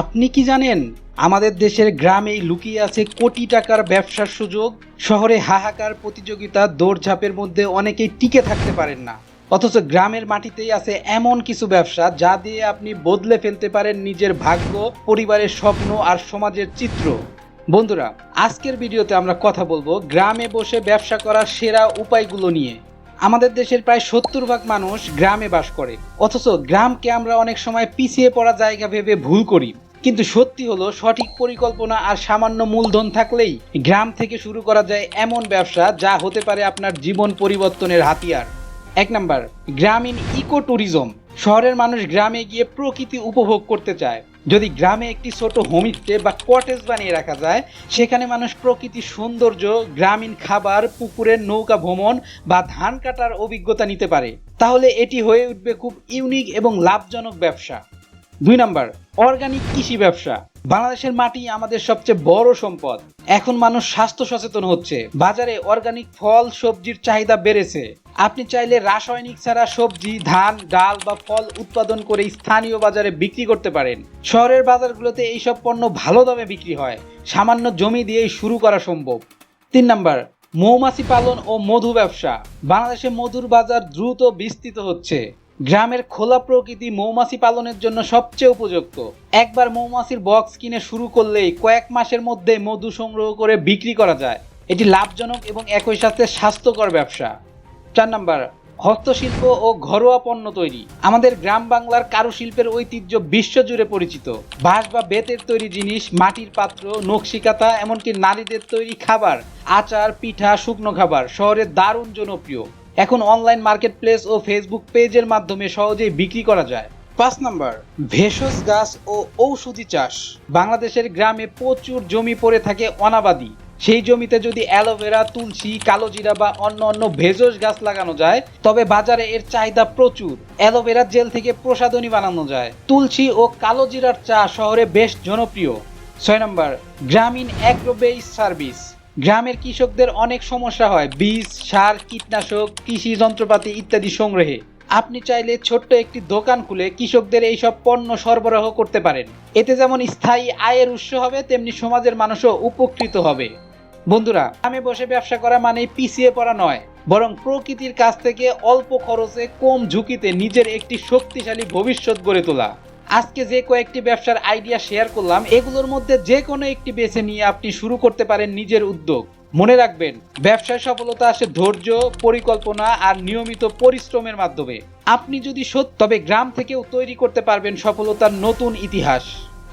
আপনি কি জানেন, আমাদের দেশের গ্রামেই লুকিয়ে আছে কোটি টাকার ব্যবসার সুযোগ, শহরে হাহাকার প্রতিযোগিতা, দৌড়ঝাঁপের মধ্যে অনেকেই টিকে থাকতে পারেন না। অথচ গ্রামের মাটিতেই আছে এমন কিছু ব্যবসা, যা দিয়ে আপনি বদলে ফেলতে পারেন নিজের ভাগ্য, পরিবারের স্বপ্ন আর সমাজের চিত্র। বন্ধুরা, আজকের ভিডিওতে আমরা কথা বলব গ্রামে বসে ব্যবসা করার সেরা উপায়গুলো নিয়ে। আমাদের দেশের প্রায় সত্তর ভাগ মানুষ গ্রামে বাস করে। অথচ গ্রামকে আমরা অনেক সময় পিছিয়ে পড়া জায়গা ভেবে ভুল করি। কিন্তু সত্যি হলো, সঠিক পরিকল্পনা আর সামান্য মূলধন থাকলেই গ্রাম থেকে শুরু করা যায় এমন ব্যবসা যা হতে পারে আপনার জীবন পরিবর্তনের হাতিয়ার। এক নাম্বার, গ্রামীণ ইকো ট্যুরিজম শহরের মানুষ গ্রামে গিয়ে প্রকৃতি উপভোগ করতে চায়। যদি গ্রামে একটি ছোট হোমস্টে বা কটেজ বানিয়ে রাখা যায়, সেখানে মানুষ প্রকৃতির সৌন্দর্য, গ্রামীণ খাবার, পুকুরের নৌকা ভ্রমণ বা ধান কাটার অভিজ্ঞতা নিতে পারে। তাহলে এটি হয়ে উঠবে খুব ইউনিক এবং লাভজনক ব্যবসা। দুই নাম্বার অর্গানিক কৃষি ব্যবসা। বাংলাদেশের মাটি আমাদের সবচেয়ে বড় সম্পদ। এখন মানুষ স্বাস্থ্য সচেতন হচ্ছে। বাজারে অর্গানিক ফল, সবজির চাহিদা বেড়েছে। আপনি চাইলে রাসায়নিক ছাড়া সবজি, ধান, ডাল বা ফল উৎপাদন করে স্থানীয় বাজারে বিক্রি করতে পারেন। শহরের বাজারগুলোতে এইসব পণ্য ভালো দামে বিক্রি হয়। সামান্য জমি দিয়েই শুরু করা সম্ভব। তিন নাম্বার, মৌমাছি পালন ও মধু ব্যবসা। বাংলাদেশে মধুর বাজার দ্রুত বিস্তৃত হচ্ছে। গ্রামের খোলা প্রকৃতি মৌমাছি পালনের জন্য সবচেয়ে উপযুক্ত। একবার মৌমাছির বক্স কিনে শুরু করলেই কয়েক মাসের মধ্যে মধু সংগ্রহ করে বিক্রি করা যায়। এটি লাভজনক এবং একই সাথে স্বাস্থ্যকর ব্যবসা। চার নাম্বার, হস্তশিল্প ও ঘরোয়া পণ্য তৈরি। আমাদের গ্রাম বাংলার কারুশিল্পের ঐতিহ্য বিশ্বজুড়ে পরিচিত। বাঁশ বা বেতের তৈরি জিনিস, মাটির পাত্র, নকশিকাতা, এমনকি নারীদের তৈরি খাবার, আচার, পিঠা, শুকনো খাবার শহরে দারুণ জনপ্রিয়। এখন অনলাইন মার্কেট প্লেস ও ফেসবুক পেজের মাধ্যমে সহজেই বিক্রি করা যায়। পাঁচ নাম্বার, ভেষজ গাছ ও ঔষধি চাষ। বাংলাদেশের গ্রামে প্রচুর জমি পড়ে থাকে অনাবাদি। সেই জমিতে যদি অ্যালোভেরা তুলসী কালোজিরা বা অন্য অন্য ভেষজ গাছ লাগানো যায়, তবে বাজারে এর চাহিদা প্রচুর। অ্যালোভেরা জেল থেকে প্রসাধনী বানানো যায়। তুলসী ও কালোজিরার চা শহরে বেশ জনপ্রিয়। ছয় নম্বর, গ্রামীণ অ্যাগ্রোবেস সার্ভিস। গ্রামের কৃষকদের অনেক সমস্যা হয়। বীজ, সার, কীটনাশক, কৃষি যন্ত্রপাতি ইত্যাদি সংগ্রহে। আপনি চাইলে ছোট্ট একটি দোকান খুলে কৃষকদের এইসব পণ্য সরবরাহ করতে পারেন। এতে যেমন স্থায়ী আয়ের উৎস হবে, তেমনি সমাজের মানুষও উপকৃত হবে। বন্ধুরা আমি বসে ব্যবসা করা মানে পিছিয়ে পড়া নয়, বরং প্রকৃতির কাছ থেকে অল্প খরচে কম ঝুঁকিতে নিজের একটি শক্তিশালী ভবিষ্যৎ গড়ে তোলা। আজকে যে কয়েকটি ব্যবসার আইডিয়া শেয়ার করলাম, এগুলোর মধ্যে যে কোনো একটি বেছে নিয়ে আপনি শুরু করতে পারেন নিজের উদ্যোগ। মনে রাখবেন, ব্যবসায় সফলতা আসে ধৈর্য, পরিকল্পনা আর নিয়মিত পরিশ্রমের মাধ্যমে। আপনি যদি সত্য তবে গ্রাম থেকেও তৈরি করতে পারবেন সফলতার নতুন ইতিহাস।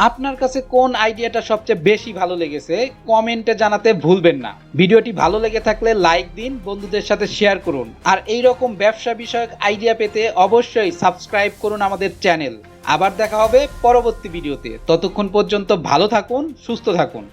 আপনার কাছে কোন আইডিয়াটা সবচেয়ে বেশি ভালো লেগেছে কমেন্টে জানাতে ভুলবেন না। ভিডিওটি ভালো লেগে থাকলে লাইক দিন, বন্ধুদের সাথে শেয়ার করুন। আর এই রকম ব্যবসা বিষয়ক আইডিয়া পেতে অবশ্যই সাবস্ক্রাইব করুন আমাদের চ্যানেল আবার দেখা হবে পরবর্তী ভিডিওতে। ততক্ষণ পর্যন্ত ভালো থাকুন সুস্থ থাকুন।